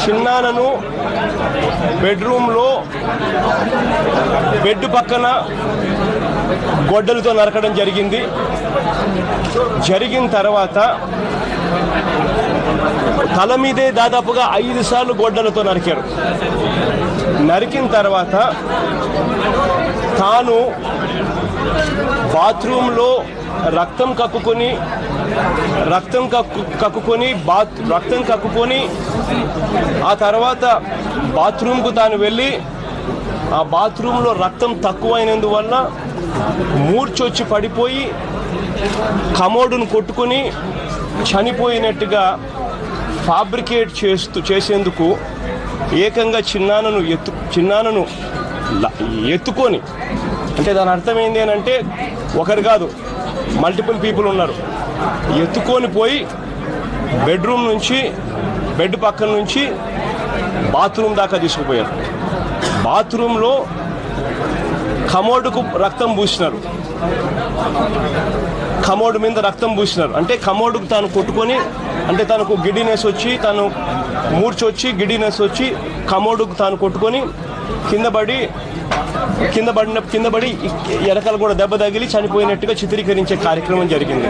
చిన్నానను బెడ్రూమ్లో బెడ్ పక్కన గొడ్డలతో నరకడం జరిగింది. జరిగిన తర్వాత తల మీదే దాదాపుగా ఐదు సార్లు గొడ్డలతో నరికారు నరికిన తర్వాత తాను బాత్రూంలో రక్తం కక్కుకొని రక్తం కక్కు కక్కుకొని బాత్ రక్తం కక్కుకొని ఆ తర్వాత బాత్రూమ్కు తాను వెళ్ళి ఆ బాత్రూంలో రక్తం తక్కువైనందువల్ల మూర్చొచ్చి పడిపోయి కమోడును కొట్టుకొని చనిపోయినట్టుగా ఫాబ్రికేట్ చేస్తూ చేసేందుకు ఏకంగా చిన్నానను ఎత్తు చిన్నానను ఎత్తుకొని అంటే దాని అర్థం ఏంటి అని అంటే ఒకరు కాదు మల్టిపుల్ పీపుల్ ఉన్నారు. ఎత్తుకొని పోయి బెడ్రూమ్ నుంచి బెడ్ పక్కన నుంచి బాత్రూమ్ దాకా తీసుకుపోయారు. బాత్రూంలో కమోడుకు రక్తం పూసినారు. కమోడు మీద రక్తం పూసినారు. అంటే కమోడుకు తాను కొట్టుకొని అంటే తనకు గిడినెస్ వచ్చి తను మూర్చొచ్చి గిడినెస్ వచ్చి కమోడుకు తాను కొట్టుకొని కింద పడి కింద పడిన కింద పడి కూడా దెబ్బ తగిలి చనిపోయినట్టుగా చిత్రీకరించే కార్యక్రమం జరిగింది.